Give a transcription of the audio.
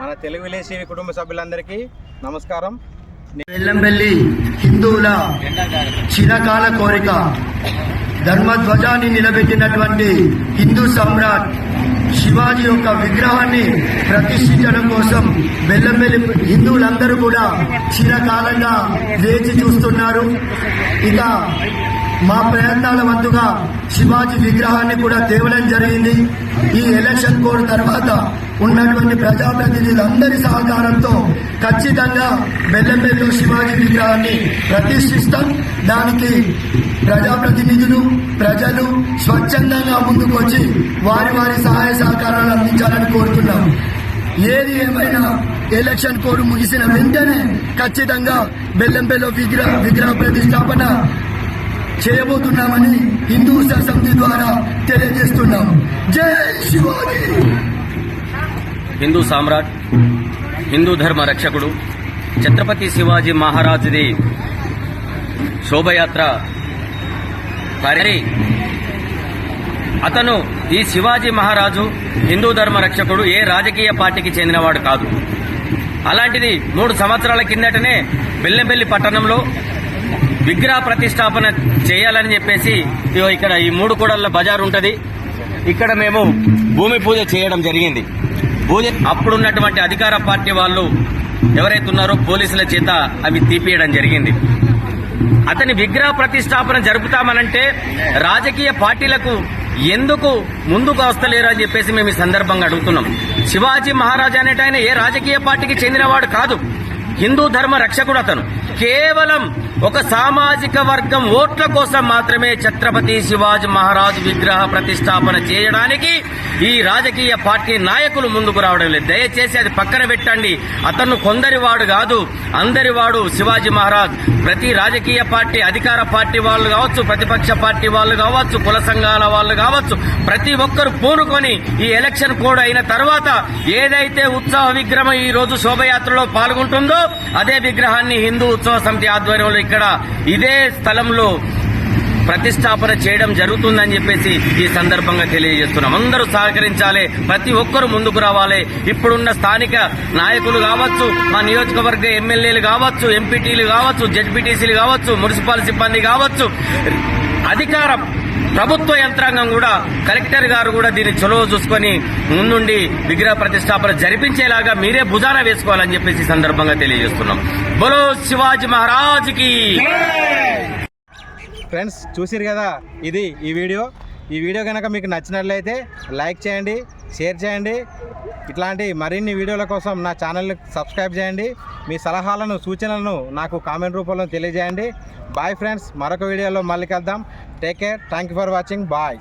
మన తెలుగు విలేజ్ కుటుంబ సభ్యులందరికీ నమస్కారం. వెల్లంబెల్లి హిందువుల చిరకాల కోరిక ధర్మధ్వజాన్ని నిలబెట్టినటువంటి హిందూ సమ్రాట్ శివాజీ యొక్క విగ్రహాన్ని ప్రతిష్ఠించడం కోసం వెల్లంబెల్లి హిందువులందరూ కూడా చిరకాలంగా వేచి చూస్తున్నారు. ఇక మా ప్రయత్నాల వంతుగా శివాజీ విగ్రహాన్ని కూడా తేవడం జరిగింది. ఈ ఎలక్షన్ కోడ్ తర్వాత ఉన్నటువంటి ప్రజాప్రతినిధులందరి సహకారంతో ఖచ్చితంగా బెల్లంపల్లిలో శివాజీ విగ్రహాన్ని ప్రతిష్ఠిస్తాం. దానికి ప్రజాప్రతినిధులు ప్రజలు స్వచ్ఛందంగా ముందుకొచ్చి వారి వారి సహాయ సహకారాలు అందించాలని కోరుతున్నాం. ఏది ఏమైనా ఎలక్షన్ కోడ్ ముగిసిన వెంటనే ఖచ్చితంగా బెల్లంపల్లిలో విగ్రహ విగ్రహ ప్రతిష్టాపన చేయబోతున్నామని హిందూ ఉత్సవ సమితి ద్వారా తెలియజేస్తున్నాం. జై శివాజీ! హిందూ సామ్రాట్ హిందూ ధర్మ రక్షకుడు ఛత్రపతి శివాజీ మహారాజుది శోభయాత్ర మరి అతను ఈ శివాజీ మహారాజు హిందూ ధర్మ రక్షకుడు ఏ రాజకీయ పార్టీకి చెందినవాడు కాదు. అలాంటిది మూడు సంవత్సరాల కిందటనే బెల్లంపల్లి పట్టణంలో విగ్రహ ప్రతిష్టాపన చేయాలని చెప్పేసి ఇక్కడ ఈ మూడు కూడళ్ళ బజార్ ఉంటుంది. ఇక్కడ మేము భూమి పూజ చేయడం జరిగింది. అప్పుడున్నటువంటి అధికార పార్టీ వాళ్ళు ఎవరైతే ఉన్నారో పోలీసుల చేత అవి తీపియడం జరిగింది. అతని విగ్రహ ప్రతిష్టాపన జరుపుతామనంటే రాజకీయ పార్టీలకు ఎందుకు ముందుకు వస్తలేరు అని చెప్పేసి మేము ఈ సందర్భంగా అడుగుతున్నాం. శివాజీ మహారాజా అనేట ఆయన ఏ రాజకీయ పార్టీకి చెందినవాడు కాదు. హిందూ ధర్మ రక్షకుడు అతను. కేవలం ఒక సామాజిక వర్గం ఓట్ల కోసం మాత్రమే ఛత్రపతి శివాజీ మహారాజు విగ్రహ ప్రతిష్టాపన చేయడానికి ఈ రాజకీయ పార్టీ నాయకులు ముందుకు రావడం లేదు. దయచేసి అది పక్కన పెట్టండి. అతను కొందరి వాడు కాదు అందరి వాడు శివాజీ మహారాజ్. ప్రతి రాజకీయ పార్టీ అధికార పార్టీ వాళ్ళు కావచ్చు ప్రతిపక్ష పార్టీ వాళ్ళు కావచ్చు కుల సంఘాల వాళ్ళు కావచ్చు ప్రతి ఒక్కరు పూనుకొని ఈ ఎలక్షన్ కోడ్ అయిన తర్వాత ఏదైతే ఉత్సవ విగ్రహం ఈ రోజు శోభయాత్రలో పాల్గొంటుందో అదే విగ్రహాన్ని హిందూ ఉత్సవ సమితి ఆధ్వర్యంలో ఇక్కడ ఇదే స్థలంలో ప్రతిష్టాపన చేయడం జరుగుతుందని చెప్పేసి ఈ సందర్భంగా తెలియజేస్తున్నాం. అందరూ సహకరించాలి. ప్రతి ఒక్కరూ ముందుకు రావాలి. ఇప్పుడున్న స్థానిక నాయకులు కావచ్చు మా నియోజకవర్గ ఎమ్మెల్యేలు కావచ్చు ఎంపీటీలు కావచ్చు జడ్పీటీసీలు కావచ్చు మున్సిపల్ సిబ్బంది కావచ్చు అధికారం ప్రభుత్వ యంత్రాంగం కూడా కలెక్టర్ గారు కూడా దీన్ని చొలవ చూసుకొని ముందుండి విగ్రహ ప్రతిష్టాపన జరిపించేలాగా మీరే భుజాన వేసుకోవాలని చెప్పేసి ఈ సందర్భంగా తెలియజేస్తున్నాం. బలో శివాజీ మహారాజ్కి! ఫ్రెండ్స్ చూసిరు కదా ఇది ఈ వీడియో. ఈ వీడియో కనుక మీకు నచ్చినట్లయితే లైక్ చేయండి షేర్ చేయండి ఇట్లాంటి మరిన్ని వీడియోల కోసం నా ఛానల్ని సబ్స్క్రైబ్ చేయండి. మీ సలహాలను సూచనలను నాకు కామెంట్ రూపంలో తెలియజేయండి. బాయ్ ఫ్రెండ్స్ మరొక వీడియోలో మళ్ళీ కలుద్దాం. Take care thank you for watching bye